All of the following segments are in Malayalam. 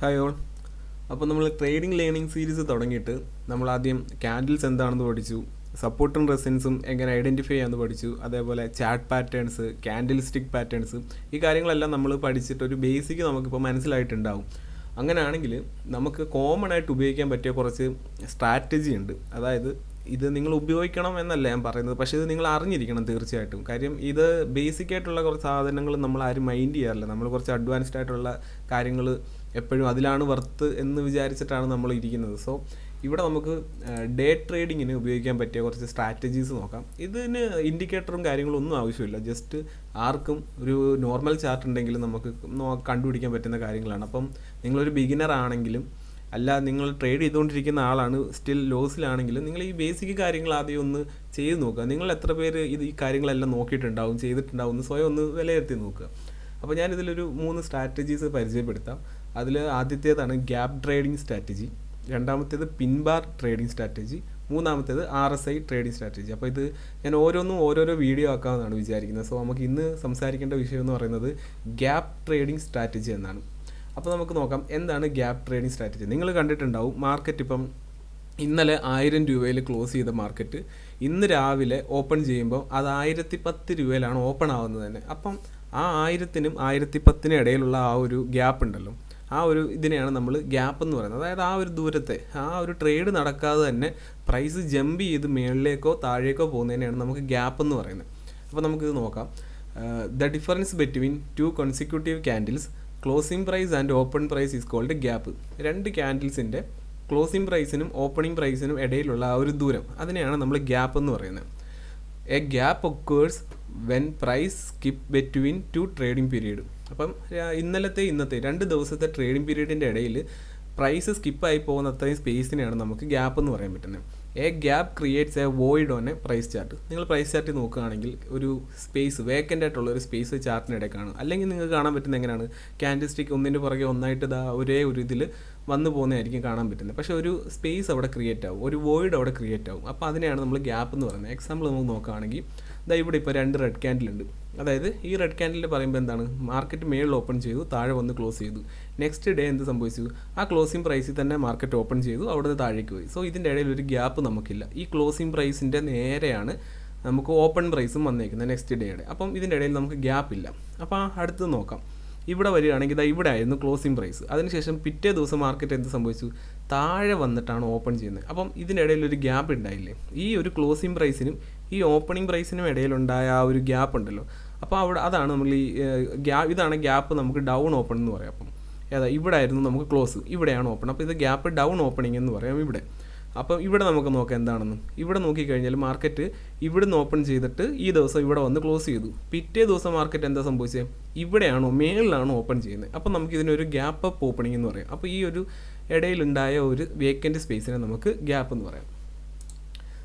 ഹായ് ഓൾ അപ്പോൾ നമ്മൾ ട്രേഡിംഗ് ലേണിംഗ് സീരീസ് തുടങ്ങിയിട്ട് നമ്മൾ ആദ്യം ക്യാൻഡിൽസ് എന്താണെന്ന് പഠിച്ചു സപ്പോർട്ടും റെസൻസും എങ്ങനെ ഐഡന്റിഫൈ ചെയ്യാമെന്ന് പഠിച്ചു അതേപോലെ chart patterns candlestick patterns ഈ കാര്യങ്ങളെല്ലാം നമ്മൾ പഠിച്ചിട്ട് ഒരു ബേസിക് നമുക്കിപ്പോൾ മനസ്സിലായിട്ടുണ്ടാവും. അങ്ങനെയാണെങ്കിൽ നമുക്ക് കോമൺ ആയിട്ട് ഉപയോഗിക്കാൻ പറ്റിയ കുറച്ച് സ്ട്രാറ്റജി ഉണ്ട്. അതായത് ഇത് നിങ്ങൾ ഉപയോഗിക്കണം എന്നല്ല ഞാൻ പറയുന്നത് പക്ഷേ ഇത് നിങ്ങൾ അറിഞ്ഞിരിക്കണം തീർച്ചയായിട്ടും. കാര്യം ഇത് ബേസിക് ആയിട്ടുള്ള കുറച്ച് സാധനങ്ങൾ നമ്മൾ ആരും മൈൻഡ് ചെയ്യാറില്ല. നമ്മൾ കുറച്ച് അഡ്വാൻസ്ഡ് ആയിട്ടുള്ള കാര്യങ്ങൾ എപ്പോഴും അതിലാണ് വർത്ത് എന്ന് വിചാരിച്ചിട്ടാണ് നമ്മൾ ഇരിക്കുന്നത്. സോ ഇവിടെ നമുക്ക് ഡേ ട്രേഡിങ്ങിന് ഉപയോഗിക്കാൻ പറ്റിയ കുറച്ച് സ്ട്രാറ്റജീസ് നോക്കാം. ഇതിന് ഇൻഡിക്കേറ്ററും കാര്യങ്ങളും ഒന്നും ആവശ്യമില്ല. ജസ്റ്റ് ആർക്കും ഒരു നോർമൽ ചാർട്ട് ഉണ്ടെങ്കിലും നമുക്ക് കണ്ടുപിടിക്കാൻ പറ്റുന്ന കാര്യങ്ങളാണ്. അപ്പം നിങ്ങളൊരു ബിഗിനർ ആണെങ്കിലും അല്ല നിങ്ങൾ ട്രേഡ് ചെയ്തുകൊണ്ടിരിക്കുന്ന ആളാണ് സ്റ്റിൽ ലോസിലാണെങ്കിലും നിങ്ങൾ ഈ ബേസിക് കാര്യങ്ങൾ ആദ്യം ഒന്ന് ചെയ്ത് നോക്കുക. നിങ്ങൾ എത്ര പേര് ഇത് ഈ കാര്യങ്ങളെല്ലാം നോക്കിയിട്ടുണ്ടാവും ചെയ്തിട്ടുണ്ടാവും സ്വയം ഒന്ന് വിലയിരുത്തി നോക്കുക. അപ്പോൾ ഞാൻ ഇതിലൊരു മൂന്ന് സ്ട്രാറ്റജീസ് പരിചയപ്പെടുത്താം. അതിൽ ആദ്യത്തേതാണ് ഗ്യാപ് ട്രേഡിംഗ് സ്ട്രാറ്റജി രണ്ടാമത്തേത് പിൻബാർ ട്രേഡിംഗ് സ്ട്രാറ്റജി മൂന്നാമത്തേത് R S I trading strategy. അപ്പോൾ ഇത് ഞാൻ ഓരോന്നും ഓരോരോ വീഡിയോ ആക്കാമെന്നാണ് വിചാരിക്കുന്നത്. സോ നമുക്ക് ഇന്ന് സംസാരിക്കേണ്ട വിഷയം എന്ന് പറയുന്നത് ഗ്യാപ് ട്രേഡിംഗ് സ്ട്രാറ്റജി എന്നാണ്. അപ്പോൾ നമുക്ക് നോക്കാം എന്താണ് ഗ്യാപ് ട്രേഡിംഗ് സ്ട്രാറ്റജി? നിങ്ങൾ കണ്ടിട്ടുണ്ടാവും മാർക്കറ്റ് ഇപ്പം ഇന്നലെ ആയിരം രൂപയിൽ ക്ലോസ് ചെയ്ത മാർക്കറ്റ് ഇന്ന് രാവിലെ ഓപ്പൺ ചെയ്യുമ്പോൾ അത് ആയിരത്തി പത്ത് രൂപയിലാണ് ഓപ്പൺ ആവുന്നത് തന്നെ. അപ്പം ആ ആയിരത്തിനും ആയിരത്തി പത്തിനും ഇടയിലുള്ള ആ ഒരു ഗ്യാപ്പ് ഉണ്ടല്ലോ. ആ ഒരു ഇതിനെയാണ് നമ്മൾ ഗ്യാപ്പ് എന്ന് പറയുന്നത്. അതായത് ആ ഒരു ദൂരത്തെ ആ ഒരു ട്രേഡ് നടക്കാതെ തന്നെ പ്രൈസ് ജമ്പ് ചെയ്ത് മുകളിലേക്കോ താഴേക്കോ പോകുന്നതിനെയാണ് നമുക്ക് ഗ്യാപ്പ് എന്ന് പറയുന്നത്. അപ്പോൾ നമുക്കിത് നോക്കാം. The difference between two consecutive candles closing price and open price is called gap രണ്ട് ക്യാൻഡിൽസിന്റെ ക്ലോസിംഗ് പ്രൈസിനും ഓപ്പണിംഗ് പ്രൈസിനും ഇടയിലുള്ള ആ ഒരു ദൂരം അതിനെയാണ് നമ്മൾ ഗ്യാപ്പ് എന്ന് പറയുന്നത്. A gap occurs when price skip between two trading period അപ്പം ഇന്നലത്തെ ഇന്നത്തെ രണ്ട് ദിവസത്തെ ട്രേഡിംഗ് പീരീഡിന്റെ ഇടയിൽ പ്രൈസ് സ്കിപ്പായി പോകുന്ന അത്രയും സ്പേസിനെയാണ് നമുക്ക് ഗ്യാപ്പ് എന്ന് പറയാൻ പറ്റുന്നത്. A gap creates a void on a price chart നിങ്ങൾ പ്രൈസ് ചാർട്ട് നോക്കുകയാണെങ്കിൽ ഒരു സ്പേസ് വേക്കന്റ് ആയിട്ടുള്ള ഒരു സ്പേസ് ചാർട്ടിനിടെ കാണും അല്ലെങ്കിൽ നിങ്ങൾക്ക് കാണാൻ പറ്റുന്ന എങ്ങനെയാണ്? ക്യാൻഡിൽ സ്റ്റിക്ക് ഒന്നിന്റെ പുറകെ ഒന്നായിട്ട് ഇതാ ഒരേ ഒരു ഇതിൽ വന്നു പോകുന്നതായിരിക്കും കാണാൻ പറ്റുന്നത്. പക്ഷേ ഒരു സ്പേസ് അവിടെ ക്രിയേറ്റ് ആവും. ഒരു വോയിഡ് അവിടെ ക്രിയേറ്റ് ആവും. അപ്പോൾ അതിനെയാണ് നമ്മൾ ഗ്യാപ്പ് എന്ന് പറയുന്നത്. എക്സാമ്പിൾ നമുക്ക് നോക്കുകയാണെങ്കിൽ ഇതാ ഇവിടെ ഇപ്പോൾ രണ്ട് റെഡ് ക്യാൻഡിൽ ഉണ്ട്. അതായത് ഈ റെഡ് ക്യാൻഡിൽ പറയുമ്പോൾ എന്താണ്? മാർക്കറ്റ് മേളിൽ ഓപ്പൺ ചെയ്തു താഴെ വന്ന് ക്ലോസ് ചെയ്തു. നെക്സ്റ്റ് ഡേ എന്ത് സംഭവിച്ചു? ആ ക്ലോസിംഗ് പ്രൈസിൽ തന്നെ മാർക്കറ്റ് ഓപ്പൺ ചെയ്തു അവിടെ നിന്ന് താഴേക്ക് പോയി. സോ ഇതിന്റെ ഇടയിൽ ഒരു ഗ്യാപ്പ് നമുക്കില്ല. ഈ ക്ലോസിംഗ് പ്രൈസിന്റെ നേരെയാണ് നമുക്ക് ഓപ്പൺ പ്രൈസും വന്നേക്കുന്നത് നെക്സ്റ്റ് ഡേയുടെ അപ്പം ഇതിന്റെ ഇടയിൽ നമുക്ക് ഗ്യാപ്പ് ഇല്ല. അപ്പോൾ അടുത്ത് നോക്കാം. ഇവിടെ വരികയാണെങ്കിൽ ഇതാ ഇവിടെ ആയിരുന്നു ക്ലോസിംഗ് പ്രൈസ് അതിനുശേഷം പിറ്റേ ദിവസം മാർക്കറ്റ് എന്ത് സംഭവിച്ചു? താഴെ വന്നിട്ടാണ് ഓപ്പൺ ചെയ്യുന്നത്. അപ്പം ഇതിന്റെ ഇടയിൽ ഒരു ഗ്യാപ്പ് ഉണ്ടായില്ലേ? ഈ ഒരു ക്ലോസിംഗ് പ്രൈസിനും ഈ ഓപ്പണിംഗ് പ്രൈസിനും ഇടയിലുണ്ടായ ആ ഒരു ഗ്യാപ്പ് ഉണ്ടല്ലോ. അപ്പോൾ അവിടെ അതാണ് നമ്മൾ ഈ ഗ്യാ ഇതാണ് ഗ്യാപ്പ് നമുക്ക് ഡൗൺ ഓപ്പൺ എന്ന് പറയാം. അപ്പം ഏതാ ഇവിടെ ആയിരുന്നു നമുക്ക് ക്ലോസ് ഇവിടെയാണ് ഓപ്പൺ. അപ്പോൾ ഇത് ഗ്യാപ്പ് ഡൗൺ ഓപ്പണിംഗ് എന്ന് പറയാം ഇവിടെ. അപ്പം ഇവിടെ നമുക്ക് നോക്കാം എന്താണെന്ന്. ഇവിടെ നോക്കിക്കഴിഞ്ഞാൽ മാർക്കറ്റ് ഇവിടുന്ന് ഓപ്പൺ ചെയ്തിട്ട് ഈ ദിവസം ഇവിടെ വന്ന് ക്ലോസ് ചെയ്തു. പിറ്റേ ദിവസം മാർക്കറ്റ് എന്താ സംഭവിച്ചത് ഇവിടെയാണോ മേളിലാണോ ഓപ്പൺ ചെയ്യുന്നത്? അപ്പം നമുക്ക് ഇതിനൊരു ഗ്യാപ്പ് അപ്പ് ഓപ്പണിംഗ് എന്ന് പറയാം. അപ്പോൾ ഈ ഒരു ഇടയിലുണ്ടായ ഒരു വേക്കന്റ് സ്പേസിനെ നമുക്ക് ഗ്യാപ്പ് എന്ന് പറയാം.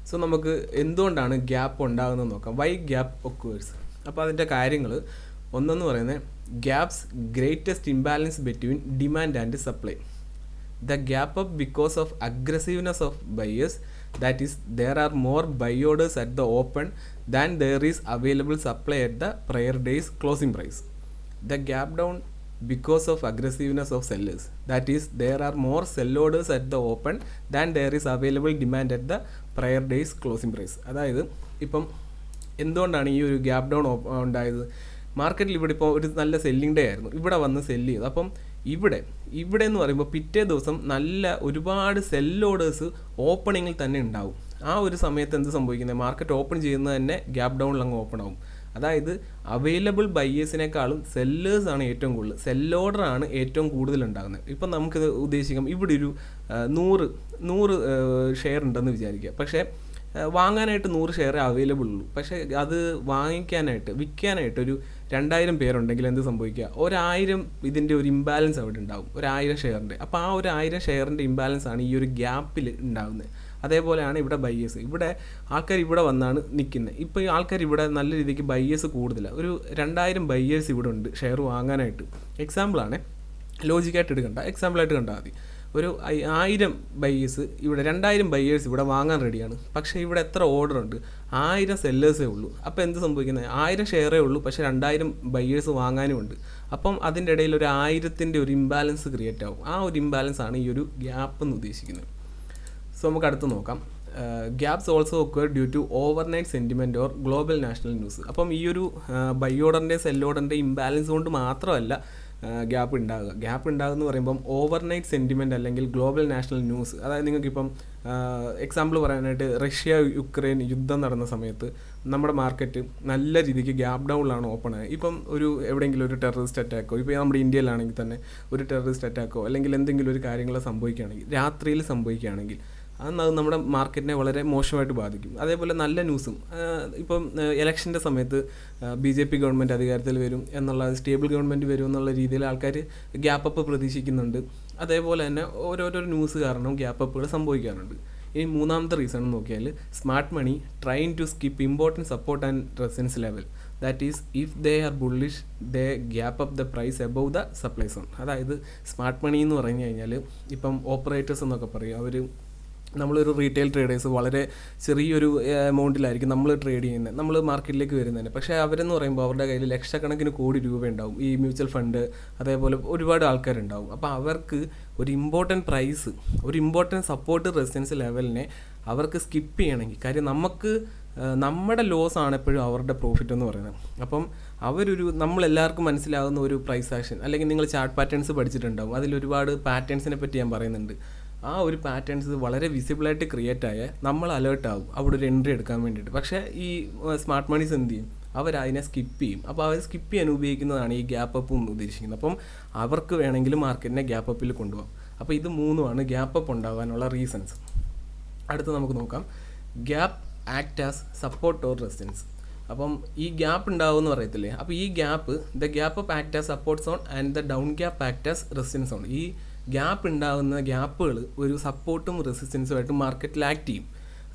സോ നമുക്ക് എന്തുകൊണ്ടാണ് ഗ്യാപ്പ് ഉണ്ടാകുന്നത് നോക്കാം. വൈ ഗ്യാപ്പ് ഒക്കേഴ്സ് അപ്പോൾ അതിന്റെ കാര്യങ്ങൾ ഒന്നെന്ന് പറയുന്നത് gaps greatest imbalance between demand and supply the gap up because of aggressiveness of buyers that is there are more orders at the open than there is available supply at the prior day's closing price the gap down because of aggressiveness of sellers that is there are more orders at the open than there is available demand at the prior day's closing price അതായത് ഇപ്പം എന്തുകൊണ്ടാണ് ഈ ഒരു ഗ്യാപ് ഡൗൺ ഉണ്ടായത്? മാർക്കറ്റിൽ ഇവിടെ ഇപ്പോൾ ഒരു നല്ല സെല്ലിംഗ് ഡേ ആയിരുന്നു. ഇവിടെ വന്ന് സെല്ല് ചെയ്തു. അപ്പം ഇവിടെ ഇവിടെ എന്ന് പറയുമ്പോൾ പിറ്റേ ദിവസം നല്ല ഒരുപാട് സെൽ ഓപ്പണിങ്ങിൽ തന്നെ ഉണ്ടാവും. ആ ഒരു സമയത്ത് എന്ത് സംഭവിക്കുന്നത്? മാർക്കറ്റ് ഓപ്പൺ ചെയ്യുന്നത് തന്നെ ഗ്യാപ് ഡൗണിൽ അങ്ങ് ഓപ്പൺ ആവും. അതായത് അവൈലബിൾ ബയ്യേഴ്സിനേക്കാളും സെല്ലേഴ്സാണ് ഏറ്റവും കൂടുതൽ. സെൽ ഏറ്റവും കൂടുതൽ ഉണ്ടാകുന്നത്. ഇപ്പം നമുക്കിത് ഉദ്ദേശിക്കാം. ഇവിടെ ഒരു നൂറ് നൂറ് ഷെയർ ഉണ്ടെന്ന് വിചാരിക്കുക. പക്ഷേ വാങ്ങാനായിട്ട് നൂറ് ഷെയർ അവൈലബിൾ ഉള്ളൂ. പക്ഷേ അത് വാങ്ങിക്കാനായിട്ട് വിൽക്കാനായിട്ട് ഒരു രണ്ടായിരം പേരുണ്ടെങ്കിൽ എന്ത് സംഭവിക്കുക? ഒരായിരം ഇതിന്റെ ഒരു ഇംബാലൻസ് അവിടെ ഉണ്ടാവും. ഒരായിരം ഷെയറിന്റെ. അപ്പോൾ ആ ഒരു ആയിരം ഷെയറിന്റെ ഇംബാലൻസ് ആണ് ഈ ഒരു ഗ്യാപ്പിൽ ഉണ്ടാകുന്നത് അതേപോലെയാണ് ഇവിടെ ബയ്യേഴ്സ് ഇവിടെ ആൾക്കാർ ഇവിടെ വന്നാണ് നിൽക്കുന്നത്. ഇപ്പോൾ ഈ ആൾക്കാർ ഇവിടെ നല്ല രീതിക്ക് ബയ്യേഴ്സ് കൂടുതലാണ് ഒരു രണ്ടായിരം ബയ്യേഴ്സ് ഇവിടെ ഉണ്ട് ഷെയർ വാങ്ങാനായിട്ട്. എക്സാമ്പിളാണ് ലോജിക്കായിട്ട് എടുക്കണ്ട. എക്സാമ്പിളായിട്ട് കണ്ടാൽ മതി. ഒരു ആയിരം ബയ്യേഴ്സ് ഇവിടെ രണ്ടായിരം ബയ്യേഴ്സ് ഇവിടെ വാങ്ങാൻ റെഡിയാണ് പക്ഷേ ഇവിടെ എത്ര ഓർഡർ ഉണ്ട്? ആയിരം സെല്ലേഴ്സേ ഉള്ളൂ. അപ്പോൾ എന്ത് സംഭവിക്കുന്നത്? ആയിരം ഷെയറേ ഉള്ളൂ പക്ഷേ രണ്ടായിരം ബയ്യേഴ്സ് വാങ്ങാനും ഉണ്ട്. അപ്പം അതിന്റെ ഇടയിൽ ഒരു ആയിരത്തിന്റെ ഒരു ഇംബാലൻസ് ക്രിയേറ്റ് ആവും. ആ ഒരു ഇംബാലൻസ് ആണ് ഈ ഒരു ഗ്യാപ്പ് എന്ന് ഉദ്ദേശിക്കുന്നത്. സോ നമുക്ക് അടുത്ത് നോക്കാം. Gaps also occur due to overnight sentiment or global national news അപ്പം ഈ ഒരു ബൈ ഓർഡറിന്റെ സെൽ ഓർഡറിന്റെ ഇംബാലൻസ് കൊണ്ട് മാത്രമല്ല ഗ്യാപ്പ് ഉണ്ടാകുക. ഗ്യാപ്പ് ഉണ്ടാകുക എന്ന് പറയുമ്പം ഓവർനൈറ്റ് സെന്റിമെന്റ് അല്ലെങ്കിൽ ഗ്ലോബൽ നാഷണൽ ന്യൂസ് അതായത് നിങ്ങൾക്കിപ്പം എക്സാമ്പിൾ പറയാനായിട്ട് റഷ്യ യുക്രൈൻ യുദ്ധം നടന്ന സമയത്ത് നമ്മുടെ മാർക്കറ്റ് നല്ല രീതിക്ക് ഗ്യാപ്പ് ഡൗണിലാണ് ഓപ്പൺ ആയത്. ഇപ്പം ഒരു എവിടെയെങ്കിലും ഒരു ടെററിസ്റ്റ് അറ്റാക്കോ ഇപ്പോൾ നമ്മുടെ ഇന്ത്യയിലാണെങ്കിൽ തന്നെ ഒരു ടെററിസ്റ്റ് അറ്റാക്കോ അല്ലെങ്കിൽ എന്തെങ്കിലും ഒരു കാര്യങ്ങൾ സംഭവിക്കുകയാണെങ്കിൽ രാത്രിയിൽ സംഭവിക്കുകയാണെങ്കിൽ അത് നമ്മുടെ മാർക്കറ്റിനെ വളരെ മോശമായിട്ട് ബാധിക്കും. അതേപോലെ നല്ല ന്യൂസും ഇപ്പം ഇലക്ഷന്റെ സമയത്ത് ബി ജെ പി ഗവൺമെന്റ് അധികാരത്തിൽ വരും എന്നുള്ള സ്റ്റേബിൾ ഗവൺമെന്റ് വരും എന്നുള്ള രീതിയിൽ ആൾക്കാർ ഗ്യാപ്പ് അപ്പ് പ്രതീക്ഷിക്കുന്നുണ്ട്. അതേപോലെ തന്നെ ഓരോരോ ന്യൂസ് കാരണം ഗ്യാപ്പ് അപ്പുകൾ സംഭവിക്കാറുണ്ട്. ഇനി മൂന്നാമത്തെ റീസൺ നോക്കിയാൽ smart money trying to skip important support and resistance level. That is if they are bullish they gap up the price above the supply zone. അതായത് സ്മാർട്ട് മണി എന്ന് പറഞ്ഞു കഴിഞ്ഞാൽ ഇപ്പം ഓപ്പറേറ്റേഴ്സ് എന്നൊക്കെ പറയും അവർ നമ്മളൊരു റീറ്റെയിൽ ട്രേഡേഴ്സ് വളരെ ചെറിയൊരു എമൗണ്ടിലായിരിക്കും നമ്മൾ ട്രേഡ് ചെയ്യുന്നത്. നമ്മൾ മാർക്കറ്റിലേക്ക് വരുന്നതിന്. പക്ഷേ അവരെന്ന് പറയുമ്പോൾ അവരുടെ കയ്യിൽ ലക്ഷക്കണക്കിന് കോടി രൂപ ഉണ്ടാവും ഈ മ്യൂച്വൽ ഫണ്ട് അതേപോലെ ഒരുപാട് ആൾക്കാരുണ്ടാവും. അപ്പോൾ അവർക്ക് ഒരു ഇമ്പോർട്ടന്റ് പ്രൈസ് ഒരു ഇമ്പോർട്ടന്റ് സപ്പോർട്ട് റെസിഡൻസ് ലെവലിനെ അവർക്ക് സ്കിപ്പ് ചെയ്യണമെങ്കിൽ കാര്യം നമുക്ക് നമ്മുടെ ലോസ് ആണ് എപ്പോഴും അവരുടെ പ്രോഫിറ്റ് എന്ന് പറയുന്നത്. അപ്പം അവരൊരു നമ്മളെല്ലാവർക്കും മനസ്സിലാകുന്ന ഒരു പ്രൈസ് ആക്ഷൻ അല്ലെങ്കിൽ നിങ്ങൾ ചാർട്ട് പാറ്റേൺസ് പഠിച്ചിട്ടുണ്ടാവും. അതിൽ ഒരുപാട് പാറ്റേൺസിനെ പറ്റി ഞാൻ പറയുന്നുണ്ട്. ആ ഒരു പാറ്റേൺസ് വളരെ വിസിബിളായിട്ട് ക്രിയേറ്റ് ആയ നമ്മൾ അലേർട്ട് ആവും. അവിടെ ഒരു എൻട്രി എടുക്കാൻ വേണ്ടിയിട്ട്. പക്ഷേ ഈ സ്മാർട്ട് മണീസ് എന്ത് ചെയ്യും? അവർ അതിനെ സ്കിപ്പ് ചെയ്യും. അപ്പോൾ അവർ സ്കിപ്പ് ചെയ്യാൻ ഉപയോഗിക്കുന്നതാണ് ഈ ഗ്യാപ്പ് അപ്പ് ഉദ്ദേശിക്കുന്നത്. അപ്പം അവർക്ക് വേണമെങ്കിൽ മാർക്കറ്റിനെ ഗ്യാപ്പ് അപ്പിൽ കൊണ്ടുപോകാം. അപ്പോൾ ഇത് മൂന്നുമാണ് ഗ്യാപ്പ് അപ്പ് ഉണ്ടാകാനുള്ള റീസൺസ് അടുത്ത് നമുക്ക് നോക്കാം. Gap act as support or resistance അപ്പം ഈ ഗ്യാപ്പ് ഉണ്ടാവും എന്ന് പറയത്തില്ലേ? അപ്പോൾ ഈ gap the gap up act as support zone and the down gap act as resistance zone ഈ ഗ്യാപ്പ് ഉണ്ടാകുന്ന ഗ്യാപ്പുകൾ ഒരു സപ്പോർട്ടും റെസിസ്റ്റൻസുമായിട്ട് മാർക്കറ്റിൽ ആക്ട് ചെയ്യും.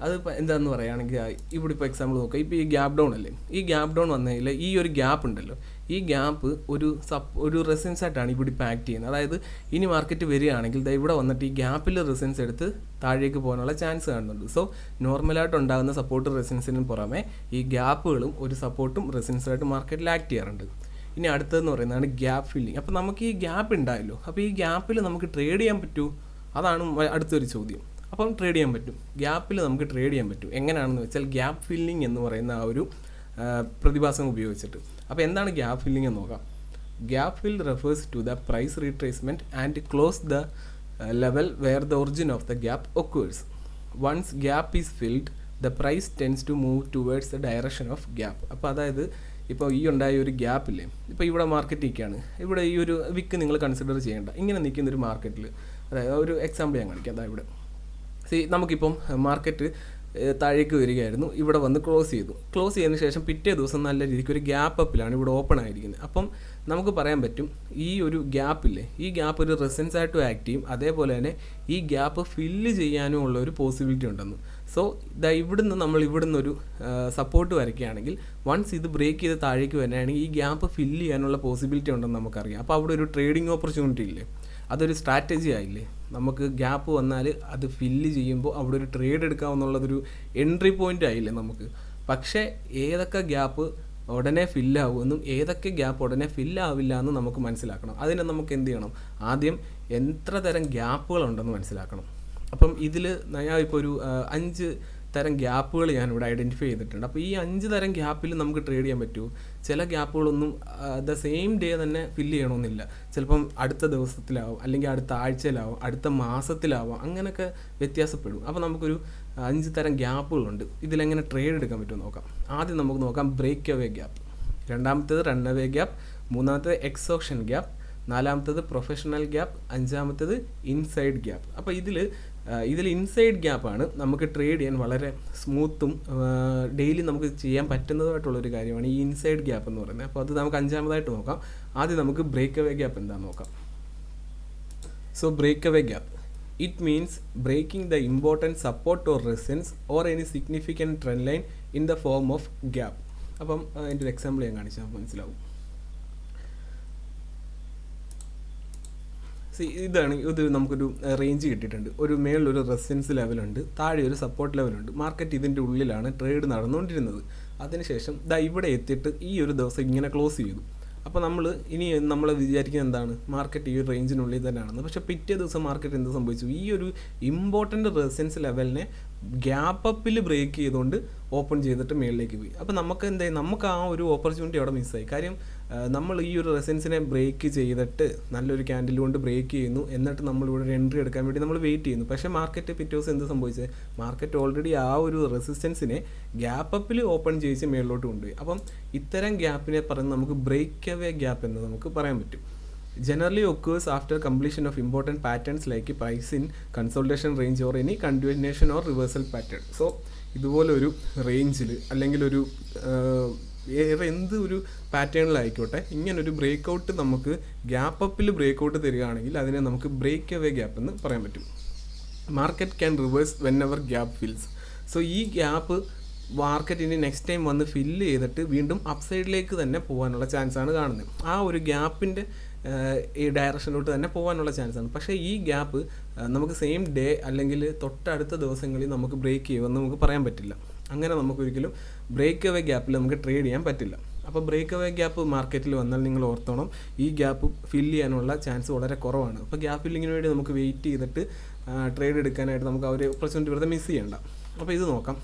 അത് എന്താണെന്ന് പറയുകയാണെങ്കിൽ ഇവിടെ ഇപ്പോൾ എക്സാമ്പിൾ നോക്കുക. ഇപ്പോൾ ഈ ഗ്യാപ്പ് ഡൗൺ അല്ലേ? ഈ ഗ്യാപ്പ് ഡൗൺ വന്നതിൽ ഈ ഒരു ഗ്യാപ്പ് ഉണ്ടല്ലോ. ഈ ഗ്യാപ്പ് ഒരു സപ്പ് ഒരു റെസൻസ് ആയിട്ടാണ് ഇവിടെ ഇപ്പോൾ ആക്ട് ചെയ്യുന്നത്. അതായത് ഇനി മാർക്കറ്റ് വരികയാണെങ്കിൽ ഇവിടെ വന്നിട്ട് ഈ ഗ്യാപ്പിൽ റെസൻസ് എടുത്ത് താഴേക്ക് പോകാനുള്ള ചാൻസ് കാണുന്നുണ്ട്. സോ നോർമലായിട്ട് ഉണ്ടാകുന്ന സപ്പോർട്ട് റെസൻസിന് പുറമെ ഈ ഗ്യാപ്പുകളും ഒരു സപ്പോർട്ടും റെസൻസുമായിട്ട് മാർക്കറ്റിൽ ആക്ട് ചെയ്യാറുണ്ട്. ഇനി അടുത്തതെന്ന് പറയുന്നതാണ് ഗ്യാപ്പ് ഫില്ലിങ് അപ്പോൾ നമുക്ക് ഈ ഗ്യാപ്പ് ഉണ്ടായല്ലോ അപ്പോൾ ഈ ഗ്യാപ്പിൽ നമുക്ക് ട്രേഡ് ചെയ്യാൻ പറ്റുമോ അതാണ് അടുത്തൊരു ചോദ്യം. അപ്പം ട്രേഡ് ചെയ്യാൻ പറ്റും. ഗ്യാപ്പിൽ നമുക്ക് ട്രേഡ് ചെയ്യാൻ പറ്റും. എങ്ങനെയാണെന്ന് വെച്ചാൽ ഗ്യാപ്പ് ഫില്ലിംഗ് എന്ന് പറയുന്ന ആ ഒരു പ്രതിഭാസം ഉപയോഗിച്ചിട്ട്. അപ്പോൾ എന്താണ് ഗ്യാപ്പ് ഫില്ലിംഗ് എന്ന് നോക്കാം. Gap fill refers to the price retracement and close the level where the origin of the gap occurs once gap is filled the price tends to move towards the direction of gap അപ്പോൾ അതായത് ഇപ്പോൾ ഈ ഉണ്ടായ ഒരു ഗ്യാപ്പില്ലേ ഇപ്പോൾ ഇവിടെ മാർക്കറ്റ് നിൽക്കുകയാണ്. ഇവിടെ ഈ ഒരു വിക്ക് നിങ്ങൾ കൺസിഡർ ചെയ്യേണ്ട. ഇങ്ങനെ നിൽക്കുന്ന ഒരു മാർക്കറ്റിൽ അതായത് ഒരു എക്സാമ്പിൾ ഞാൻ കാണിക്കാം. അതാ ഇവിടെ. സി നമുക്കിപ്പം മാർക്കറ്റ് താഴേക്ക് വരികയായിരുന്നു. ഇവിടെ വന്ന് ക്ലോസ് ചെയ്തു. ക്ലോസ് ചെയ്തതിന് ശേഷം പിറ്റേ ദിവസം നല്ല രീതിക്ക് ഒരു ഗ്യാപ്പ് അപ്പിലാണ് ഇവിടെ ഓപ്പൺ ആയിരിക്കുന്നത്. അപ്പം നമുക്ക് പറയാൻ പറ്റും ഈ ഒരു ഗ്യാപ്പില്ലേ ഈ ഗ്യാപ്പ് ഒരു റെസൻസ് ആയിട്ടും ആക്ട് ചെയ്യും. അതേപോലെ തന്നെ ഈ ഗ്യാപ്പ് ഫില്ല് ചെയ്യാനും ഉള്ള ഒരു പോസിബിലിറ്റി ഉണ്ടെന്ന്. സോ ഇതാ ഇവിടുന്ന് നമ്മൾ ഇവിടുന്ന് ഒരു സപ്പോർട്ട് വരയ്ക്കുകയാണെങ്കിൽ വൺസ് ഇത് ബ്രേക്ക് ചെയ്ത് താഴേക്ക് വരികയാണെങ്കിൽ ഈ ഗ്യാപ്പ് ഫില്ല് ചെയ്യാനുള്ള പോസിബിലിറ്റി ഉണ്ടെന്ന് നമുക്കറിയാം. അപ്പോൾ അവിടെ ഒരു ട്രേഡിംഗ് ഓപ്പർച്യൂണിറ്റി ഇല്ലേ? അതൊരു സ്ട്രാറ്റജി ആയില്ലേ? നമുക്ക് ഗ്യാപ്പ് വന്നാൽ അത് ഫില്ല് ചെയ്യുമ്പോൾ അവിടെ ഒരു ട്രേഡ് എടുക്കാമെന്നുള്ളതൊരു എൻട്രി പോയിന്റ് ആയില്ലേ നമുക്ക്? പക്ഷേ ഏതൊക്കെ ഗ്യാപ്പ് ഉടനെ ഫില്ലാവുമെന്നും ഏതൊക്കെ ഗ്യാപ്പ് ഉടനെ ഫില്ലാവില്ല എന്ന് നമുക്ക് മനസ്സിലാക്കണം. അതിനെ നമുക്ക് എന്ത് ചെയ്യണം? ആദ്യം എത്ര തരം ഗ്യാപ്പുകളുണ്ടെന്ന് മനസ്സിലാക്കണം. അപ്പം ഇതിൽ ഞാൻ ഇപ്പോൾ ഒരു അഞ്ച് തരം ഗ്യാപ്പുകൾ ഞാൻ ഇവിടെ ഐഡന്റിഫൈ ചെയ്തിട്ടുണ്ട്. അപ്പോൾ ഈ അഞ്ച് തരം ഗ്യാപ്പിൽ നമുക്ക് ട്രേഡ് ചെയ്യാൻ പറ്റുമോ ചില ഗ്യാപ്പുകളൊന്നും ദ സെയിം ഡേ തന്നെ ഫില്ല് ചെയ്യണമെന്നില്ല ചിലപ്പം അടുത്ത ദിവസത്തിലാവും അല്ലെങ്കിൽ അടുത്ത ആഴ്ചയിലാവും അടുത്ത മാസത്തിലാവാം അങ്ങനെയൊക്കെ വ്യത്യാസപ്പെടും. അപ്പോൾ നമുക്കൊരു അഞ്ച് തരം ഗ്യാപ്പുകളുണ്ട്. ഇതിലെങ്ങനെ ട്രേഡ് എടുക്കാൻ പറ്റുമോ നോക്കാം. ആദ്യം നമുക്ക് നോക്കാം ബ്രേക്ക് അവേ ഗ്യാപ്പ് രണ്ടാമത്തേത് റൺ അവേ ഗ്യാപ്പ് മൂന്നാമത്തേത് എക്സോഷൻ ഗ്യാപ്പ് നാലാമത്തേത് പ്രൊഫഷണൽ ഗ്യാപ്പ് അഞ്ചാമത്തേത് ഇൻസൈഡ് ഗ്യാപ്പ് അപ്പോൾ ഇതിൽ ഇതിൽ ഇൻസൈഡ് ഗ്യാപ്പാണ് നമുക്ക് ട്രേഡ് ചെയ്യാൻ വളരെ സ്മൂത്തും ഡെയിലി നമുക്ക് ചെയ്യാൻ പറ്റുന്നതായിട്ടുള്ളൊരു കാര്യമാണ് ഈ ഇൻസൈഡ് ഗ്യാപ്പ് എന്ന് പറയുന്നത്. അപ്പോൾ അത് നമുക്ക് അഞ്ചാമതായിട്ട് നോക്കാം. ആദ്യം നമുക്ക് ബ്രേക്ക് അവേ ഗ്യാപ്പ് എന്താണെന്ന് നോക്കാം. So breakaway gap it means breaking the important support or resistance or any significant trend line in the form of gap അപ്പം അതിന്റെ ഒരു എക്സാമ്പിൾ ഞാൻ കാണിച്ചാൽ മനസ്സിലാവും. ഇതാണ് ഇത് നമുക്കൊരു റേഞ്ച് കിട്ടിയിട്ടുണ്ട്. ഒരു മേളിലൊരു റെസിഡൻസ് ലെവലുണ്ട് താഴെ ഒരു സപ്പോർട്ട് ലെവലുണ്ട് മാർക്കറ്റ് ഇതിന്റെ ഉള്ളിലാണ് ട്രേഡ് നടന്നുകൊണ്ടിരുന്നത്. അതിനുശേഷം ദാ ഇവിടെ എത്തിയിട്ട് ഈ ഒരു ദിവസം ഇങ്ങനെ ക്ലോസ് ചെയ്തു. അപ്പോൾ നമ്മൾ ഇനി നമ്മൾ വിചാരിക്കുന്നത് എന്താണ്? മാർക്കറ്റ് ഈ ഒരു റേഞ്ചിനുള്ളിൽ തന്നെയാണെന്ന്. പക്ഷേ പിറ്റേ ദിവസം മാർക്കറ്റ് എന്ത് സംഭവിച്ചു? ഈ ഒരു ഇമ്പോർട്ടന്റ് റെസിഡൻസ് ലെവലിനെ ഗ്യാപ്പ് അപ്പിൽ ബ്രേക്ക് ചെയ്തുകൊണ്ട് ഓപ്പൺ ചെയ്തിട്ട് മേളിലേക്ക് പോയി. അപ്പോൾ നമുക്ക് എന്തായി നമുക്ക് ആ ഒരു ഓപ്പർച്യൂണിറ്റി അവിടെ മിസ്സായി കാര്യം നമ്മൾ ഈ ഒരു റെസൻസിനെ ബ്രേക്ക് ചെയ്തിട്ട് നല്ലൊരു ക്യാൻഡിൽ കൊണ്ട് ബ്രേക്ക് ചെയ്യുന്നു. എന്നിട്ട് നമ്മൾ ഇവിടെ ഒരു എൻട്രി എടുക്കാൻ വേണ്ടി നമ്മൾ വെയിറ്റ് ചെയ്യുന്നു. പക്ഷേ മാർക്കറ്റ് പിറ്റേ ദിവസം എന്ത് സംഭവിച്ചത്? മാർക്കറ്റ് ഓൾറെഡി ആ ഒരു റെസിസ്റ്റൻസിനെ ഗ്യാപ്പ് ഓപ്പൺ ചെയ്യിച്ച് മേളിലോട്ട് കൊണ്ടുപോയി. അപ്പം ഇത്തരം ഗ്യാപ്പിനെ പറഞ്ഞ് നമുക്ക് ബ്രേക്ക് അവേ ഗ്യാപ്പ് എന്ന് നമുക്ക് പറയാൻ പറ്റും. Generally occurs after completion of important patterns like price in consolidation range or any continuation or reversal pattern. So ഇതുപോലെ ഒരു റേഞ്ചിൽ അല്ലെങ്കിൽ ഒരു വേറെ എന്ത് ഒരു പാറ്റേണിലായിക്കോട്ടെ ഇങ്ങനൊരു ബ്രേക്ക് ഔട്ട് നമുക്ക് ഗ്യാപ്പ് അപ്പിൽ ബ്രേക്ക് ഔട്ട് തരികയാണെങ്കിൽ അതിനെ നമുക്ക് ബ്രേക്ക് അവേ ഗ്യാപ്പ് എന്ന് പറയാൻ പറ്റും. Market can reverse whenever gap fills so ഈ ഗ്യാപ്പ് മാർക്കറ്റിന് നെക്സ്റ്റ് ടൈം വന്ന് ഫില്ല് ചെയ്തിട്ട് വീണ്ടും അപ്സൈഡിലേക്ക് തന്നെ പോകാനുള്ള ചാൻസാണ് കാണുന്നത്. ആ ഒരു ഗ്യാപ്പിന്റെ ഈ ഡയറക്ഷനിലോട്ട് തന്നെ പോകാനുള്ള ചാൻസ് ആണ്. പക്ഷേ ഈ ഗ്യാപ്പ് നമുക്ക് സെയിം ഡേ അല്ലെങ്കിൽ തൊട്ടടുത്ത ദിവസങ്ങളിൽ നമുക്ക് ബ്രേക്ക് ചെയ്യുമെന്ന് നമുക്ക് പറയാൻ പറ്റില്ല. അങ്ങനെ നമുക്കൊരിക്കലും ബ്രേക്ക് അവേ ഗ്യാപ്പിൽ നമുക്ക് ട്രേഡ് ചെയ്യാൻ പറ്റില്ല. അപ്പോൾ ബ്രേക്ക് അവേ ഗ്യാപ്പ് മാർക്കറ്റിൽ വന്നാൽ നിങ്ങൾ ഓർത്തോണം ഈ ഗ്യാപ്പ് ഫില്ല് ചെയ്യാനുള്ള ചാൻസ് വളരെ കുറവാണ്. അപ്പോൾ ഗ്യാപ്പ് ഫില്ലിങ്ങിന് വേണ്ടി നമുക്ക് വെയിറ്റ് ചെയ്തിട്ട് ട്രേഡ് എടുക്കാനായിട്ട് നമുക്ക് ആ ഒരു ഓപ്പർച്യൂണിറ്റി വെറുതെ മിസ് ചെയ്യണ്ട. അപ്പോൾ ഇത് നോക്കാം.